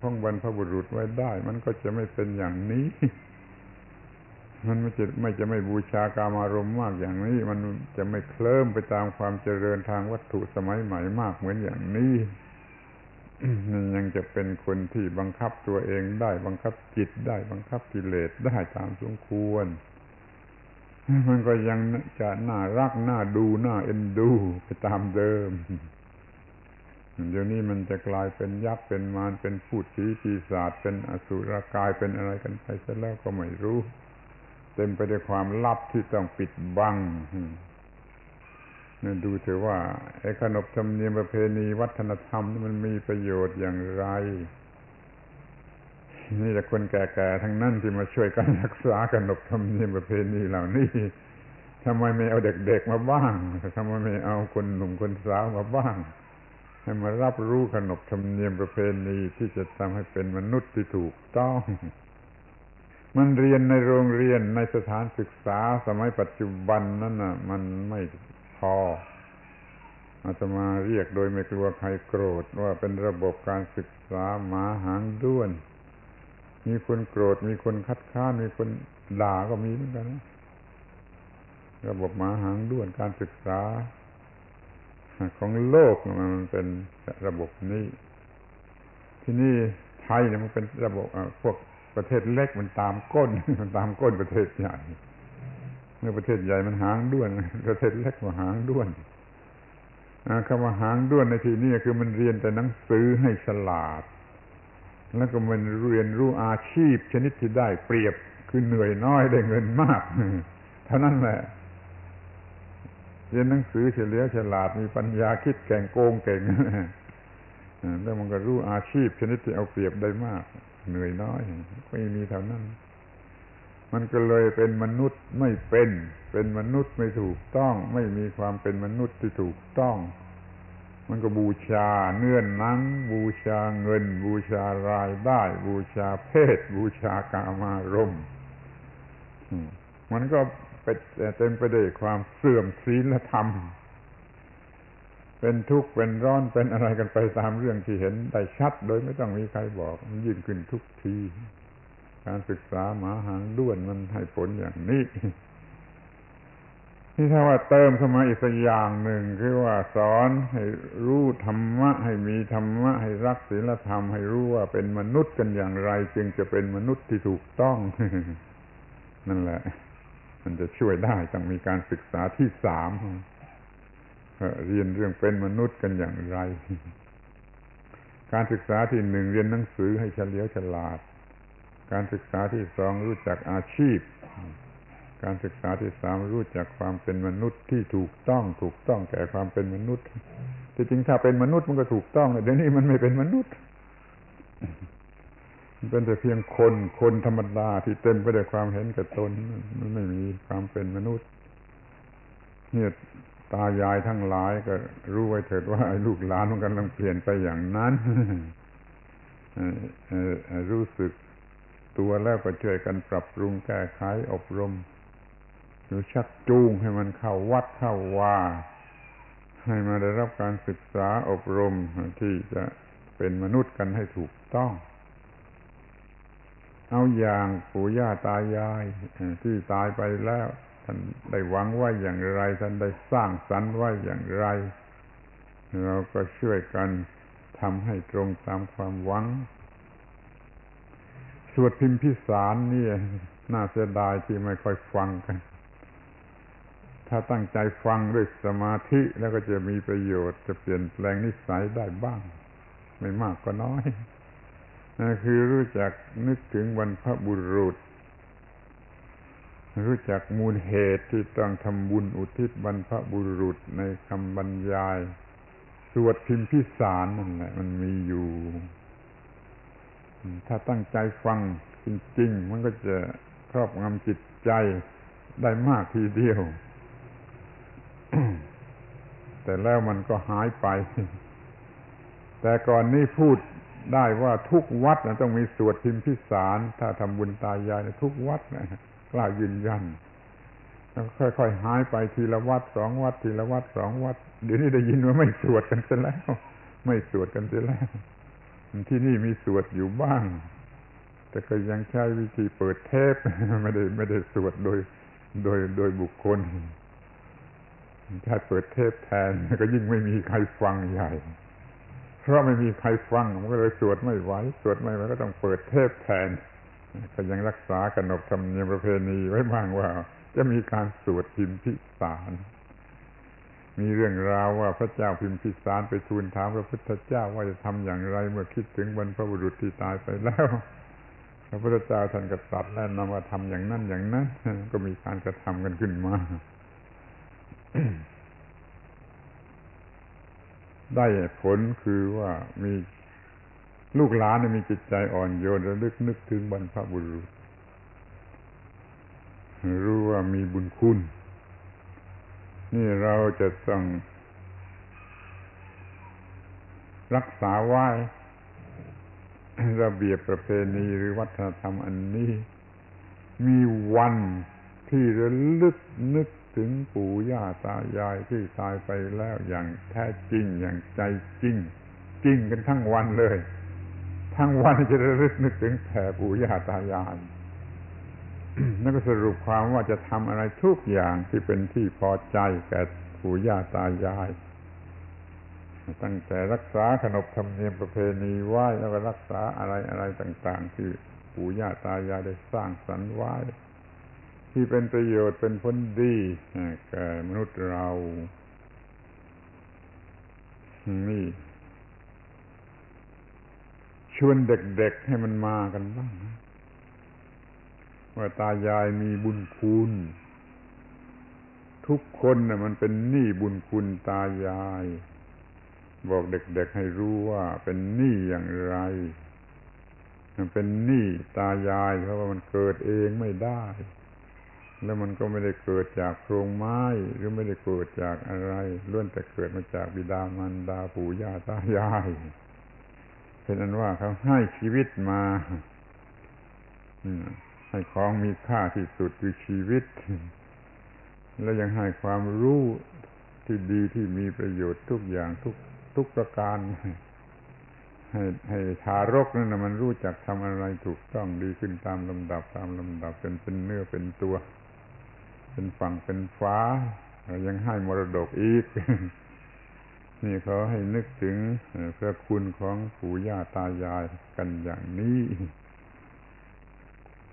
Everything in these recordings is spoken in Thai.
ของบรรพบุรุษไว้ได้ มันก็จะไม่เป็นอย่างนี้ มันไม่จะไม่จะไม่บูชากามารมณ์มากอย่างนี้ มันจะไม่เคลิ้มไปตามความเจริญทางวัตถุสมัยใหม่มากเหมือนอย่างนี้มันยังจะเป็นคนที่บังคับตัวเองได้ บังคับจิตได้ บังคับกิเลสได้ตามสมควร มันก็ยังจะน่ารักน่าดูน่าเอ็นดูไปตามเดิม เดี๋ยวนี้มันจะกลายเป็นยักษ์เป็นมารเป็นพูดผีปีศาจเป็นอสุรกายเป็นอะไรกันไปซะแล้วก็ไม่รู้ เต็มไปด้วยความลับที่ต้องปิดบังดูเถอะว่าไอ้ขนบธรรมเนียมประเพณีวัฒนธรรมมันมีประโยชน์อย่างไร นี่แต่คนแก่ๆทั้งนั้นที่มาช่วยกันรักษาขนบธรรมเนียมประเพณีเหล่านี้ทำไมไม่เอาเด็กๆมาบ้างทำไมไม่เอาคนหนุ่มคนสาวมาบ้าง ให้มารับรู้ขนบธรรมเนียมประเพณีที่จะทำให้เป็นมนุษย์ที่ถูกต้อง มันเรียนในโรงเรียนในสถานศึกษาสมัยปัจจุบันนั้นน่ะ มันไม่พออาตมาเรียกโดยไม่กลัวใครโกรธว่าเป็นระบบการศึกษาหมาหางด้วน มีคนโกรธ มีคนคัดค้าน มีคนด่าก็มีเหมือนกันนะระบบหมาหางด้วนการศึกษา ของโลกมันเป็นระบบนี้ ที่นี่ไทยเนี่ยมันเป็นระบบพวกประเทศเล็กมันตามก้นมันตามก้นประเทศใหญ่เมื่อประเทศใหญ่มันหางด้วน ประเทศเล็กมันหางด้วนคำว่าหางด้วนในที่นี้คือมันเรียนแต่หนังสือให้ฉลาด แล้วก็มันเรียนรู้อาชีพชนิดที่ได้เปรียบคือเหนื่อยน้อยได้เงินมาก เท่านั้นแหละ เรียนหนังสือเฉลียวฉลาดมีปัญญาคิดแก่งโกงเก่งแล้วมันก็รู้อาชีพชนิดที่เอาเปรียบได้มาก เหนื่อยน้อยไม่มีเท่านั้น มันก็เลยเป็นมนุษย์ไม่เป็น เป็นมนุษย์ไม่ถูกต้อง ไม่มีความเป็นมนุษย์ที่ถูกต้อง มันก็บูชาเนื่อนนังบูชาเงิน บูชารายได้ บูชาเพศ บูชากามารมมันก็ เป็นเต็มไปด้วยความเสื่อมศีลธรรม เป็นทุกข์เป็นร้อนเป็นอะไรกันไปตามเรื่องที่เห็นได้ชัด โดยไม่ต้องมีใครบอก มันยิ่งขึ้นทุกที การศึกษาหมาหางด้วนมันให้ผลอย่างนี้ที่ถ้าว่าเติมเข้ามาอีกสักอย่างหนึ่งคือว่าสอนให้รู้ธรรมะ ให้มีธรรมะ ให้รักศีลธรรม ให้รู้ว่าเป็นมนุษย์กันอย่างไร จึงจะเป็นมนุษย์ที่ถูกต้อง นั่นแหละ มันจะช่วยได้ต้องมีการศึกษาที่สามเรียนเรื่องเป็นมนุษย์กันอย่างไร การศึกษาที่หนึ่งเรียนหนังสือให้เฉลียวฉลาด การศึกษาที่สองรู้จักอาชีพ การศึกษาที่สามรู้จักความเป็นมนุษย์ที่ถูกต้องถูกต้องแก่ความเป็นมนุษย์ที่จริงถ้าเป็นมนุษย์มันก็ถูกต้องเดี๋ยวนี้มันไม่เป็นมนุษย์ เป็นแต่เพียงคนคนธรรมดาที่เต็มไปด้วยความเห็นแก่ตน มันไม่มีความเป็นมนุษย์เนี่ยตายายทั้งหลายก็รู้ไว้เถิดว่าไอ้ลูกหลานมันกำลังเปลี่ยนไปอย่างนั้นรู้สึกตัวแล้วก็ช่วยกันปรับปรุงแก้ไขอบรมหรือชักจูงให้มันเข้าวัดเข้าว่าให้มาได้รับการศึกษาอบรมที่จะเป็นมนุษย์กันให้ถูกต้อง เอาอย่างปู่ย่าตายายที่ตายไปแล้ว ท่านได้หวังว่าอย่างไร ท่านได้สร้างสรรค์ไว้อย่างไร เราก็ช่วยกันทำให้ตรงตามความหวัง สวดพิมพิสารนี่น่าเสียดายที่ไม่ค่อยฟังกัน ถ้าตั้งใจฟังด้วยสมาธิแล้วก็จะมีประโยชน์จะเปลี่ยนแปลงนิสัยได้บ้าง ไม่มากก็น้อย คือรู้จักนึกถึงบรรพบุรุษ รู้จักมูลเหตุที่ต้องทำบุญอุทิศบรรพบุรุษในคำบรรยาย สวดพิมพิสารนั่นแหละมันมีอยู่ ถ้าตั้งใจฟังจริงๆ มันก็จะครอบงำจิตใจได้มากทีเดียว แต่แล้วมันก็หายไป แต่ก่อนนี้พูด ได้ว่าทุกวัดนะต้องมีสวดพิมพิสาร ถ้าทำบุญตายายทุกวัดนะกล้ายืนยันแล้วค่อยๆหายไปทีละวัดสองวัดทีละวัดสองวัดเดี๋ยวนี้ได้ยินว่าไม่สวดกันเสียแล้ว ไม่สวดกันเสียแล้ว ที่นี่มีสวดอยู่บ้าง แต่ก็ยังใช้วิธีเปิดเทปไม่ได้ไม่ได้สวดโดย โดยโดยบุคคลถ้าเปิดเทปแทนก็ยิ่งไม่มีใครฟังใหญ่ ราะไม่มีใครฟังมันก็เลยสวดไม่ไหวสวดไม่ไหวก็ต้องเปิดเทปแทนก็ยังรักษาขนบธรรมเนียมประเพณีไว้บ้างว่า จะมีการสวดพิมพิสาร มีเรื่องราวว่าพระเจ้าพิมพิสารไปทูลถามพระพุทธเจ้าว่าจะทำอย่างไรเมื่อคิดถึงบรรพบุรุษที่ตายไปแล้วพระพุทธเจ้าท่านกษัตริย์แนะนำว่าทำอย่างนั้นอย่างนั้นก็มีการกระทำกันขึ้นมา ได้ผลคือว่ามีลูกหลานมีจิตใจอ่อนโยนระลึกนึกถึงบรรพบุรุษ รู้ว่ามีบุญคุณ นี่เราจะต้องรักษาไว้ระเบียบประเพณีหรือวัฒนธรรมอันนี้ มีวันที่ระลึกนึก ถึงปู่ย่าตายายที่ตายไปแล้วอย่างแท้จริงอย่างใจจริง จริงกันทั้งวันเลย ทั้งวันจะระลึกนึกถึงแผ่ปู่ย่าตายายนั่นก็สรุปความว่าจะทำอะไรทุกอย่างที่เป็นที่พอใจแก่ปู่ย่าตายาย ตั้งแต่รักษาขนบธรรมเนียมประเพณีไหว้แล้วก็รักษาอะไรอะไรต่าง ๆ ที่ปู่ย่าตายายได้สร้างสรรค์ไว้ ที่เป็นประโยชน์เป็นผลดีแก่มนุษย์เรา นี่ ชวนเด็กๆให้มันมากันบ้างว่าตายายมีบุญคุณ ทุกคนน่ะมันเป็นหนี้บุญคุณตายาย บอกเด็กๆให้รู้ว่าเป็นหนี้อย่างไรมันเป็นหนี้ตายายเพราะว่ามันเกิดเองไม่ได้ แล้วมันก็ไม่ได้เกิดจากโครงไม้หรือไม่ได้เกิดจากอะไรล้วนแต่เกิดมาจากบิดามารดาปู่ย่าตายาย เป็นอันว่าเขาให้ชีวิตมาให้ของมีค่าที่สุดคือชีวิต แล้วยังให้ความรู้ที่ดีที่มีประโยชน์ทุกอย่างทุกทุกประการ ให้ให้ทารกนั่นนะมันรู้จักทำอะไรถูกต้องดีขึ้นตามลำดับตามลำดับเป็นเป็นเนื้อเป็นตัว เป็นฝั่งเป็นฟ้ายังให้มรดกอีก นี่เขาให้นึกถึงพระคุณของปู่ย่าตายายกันอย่างนี้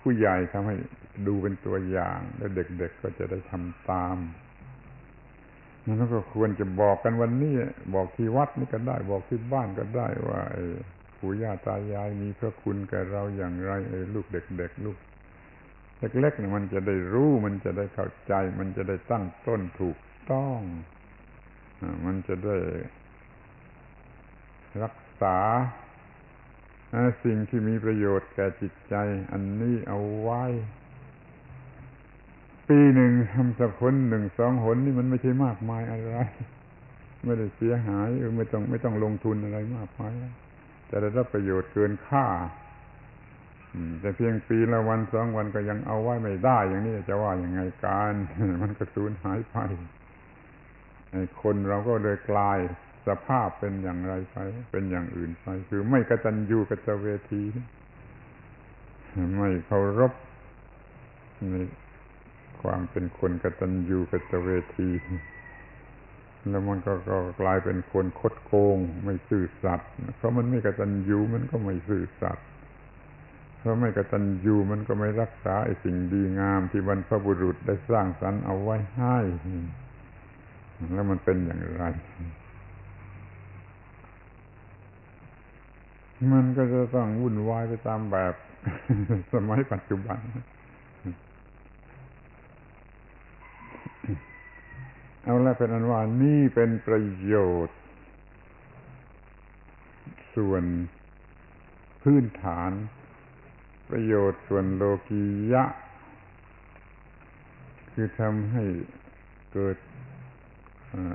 ผู้ใหญ่ทำให้ดูเป็นตัวอย่าง แล้วเด็กๆก็จะได้ทำตามนั่นก็ควรจะบอกกันวันนี้ บอกที่วัดนี่ก็ได้ บอกที่บ้านก็ได้ว่าปู่ย่าตายายมีพระคุณแก่เราอย่างไรไอ้ลูกเด็ก ๆ ลูก เล็กๆเนี่ยมันจะได้รู้มันจะได้เข้าใจ มันจะได้ตั้งต้นถูกต้อง มันจะได้รักษาสิ่งที่มีประโยชน์แก่จิตใจ อันนี้เอาไว้ ปีหนึ่งทำสักคนหนึ่งสองหนนี่มันไม่ใช่มากมายอะไร ไม่ได้เสียหายไม่ต้องไม่ต้องลงทุนอะไรมากมายแต่ได้รับประโยชน์เกินค่า แต่เพียงปีละวันสองวันก็ยังเอาไว้ไม่ได้ อย่างนี้จะว่าอย่างไงการมันก็สูญหายไปคนเราก็เลยกลายสภาพเป็นอย่างไรไป เป็นอย่างอื่นไป คือไม่กระตัญญูกตเวที ไม่เคารพในความเป็นคนกระตัญญูกตเวที แล้วมันก็ก็กลายเป็นคนคดโกง ไม่ซื่อสัตย์เพราะมันไม่กระตัญญูมันก็ไม่ซื่อสัตย์ เพราะไม่กตัญญูมันก็ไม่รักษาไอ้สิ่งดีงามที่บรรพบุรุษได้สร้างสรรค์เอาไว้ให้ แล้วมันเป็นอย่างไร มันก็จะต้องวุ่นวายไปตามแบบสมัยปัจจุบันเอาละเป็นอันว่านี่เป็นประโยชน์ ส่วนพื้นฐาน ประโยชน์ส่วนโลกียะ คือทำให้เกิด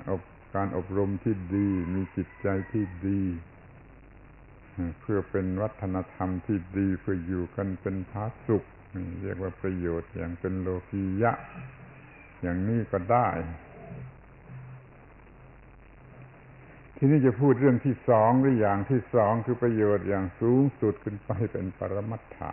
อบการอบรมที่ดี มีจิตใจที่ดี เพื่อเป็นวัฒนธรรมที่ดีเพื่ออยู่กันเป็นพาสุข เรียกว่าประโยชน์อย่างเป็นโลกียะ อย่างนี้ก็ได้ ทีนี้จะพูดเรื่องที่สองหรืออย่างที่สองคือประโยชน์อย่างสูงสุดขึ้นไปเป็นปรมัตถะ